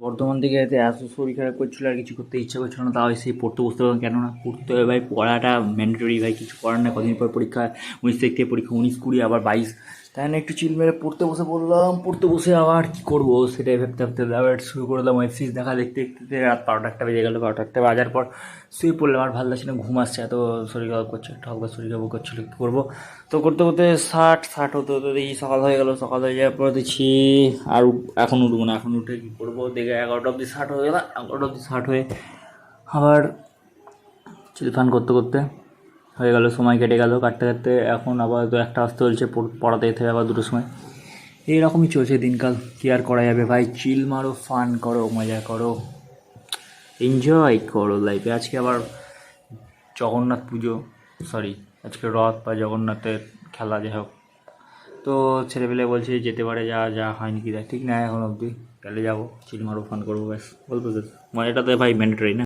বর্ধমান থেকে এতে এত শরীর খারাপ করছিল আর কিছু করতে ইচ্ছা করছিল না, তাও সেই পড়তে বসতে পারলাম কেন না পড়তে হবে ভাই, পড়াটা ম্যান্ডেটরি ভাই, কিছু করার না, কদিন পর পরীক্ষা, উনিশ তারিখ থেকে পরীক্ষা, উনিশ কুড়ি, আবার বাইশ। তাই না, একটু চিল মেরে পড়তে বসে পড়লাম পড়তে বসে আবার কী করব? সেটাই ভাবতে ভাবতে আবার শুরু করলাম ওয়েব সিরিজ দেখা দেখতে দেখতে রাত বারোটা একটা বেজে গেলো, বারোটা একটা বাজার পর শুয়ে পড়লাম, আর ভালো লাগছে না ঘুম আসছে, এত শরীর খারাপ করছে, একটু হালকা শরীর খারাপ করছিল, কী করব? তো করতে করতে ষাট ষাট হতে হতে দেখি সকাল হয়ে গেলো, সকাল হয়ে যাওয়ার পর দেখছি আর এখন উঠবো না, এখন উঠে কী করব? দেখে এগারোটা অবধি ষাট হয়ে গেলো, এগারোটা অবধি ষাট হয়ে আবার চিলফান করতে করতে হয়ে গেল, সময় কেটে গেল, কাটতে কাটতে এখন আবার তো একটা আসতে চলছে পড়াতে যেতে হবে আবার দুটোর সময়। এইরকমই চলছে দিনকাল। কী আর করা যাবে ভাই? চিল মারো ফান করো, মজা করো। এনজয় করো লাইফে আজকে আবার জগন্নাথ পুজো। সরি আজকে রথ বা জগন্নাথের খেলা যাই হোক। তো ছেলেপেলে বলছে যেতে পারে, যা যা হয়নি কি ঠিক না, এখন অবধি। গেলে যাব চিল মারো ফান করব, ব্যাস। বলব তো মজাটা তো ভাই ম্যান্ডেটরি না?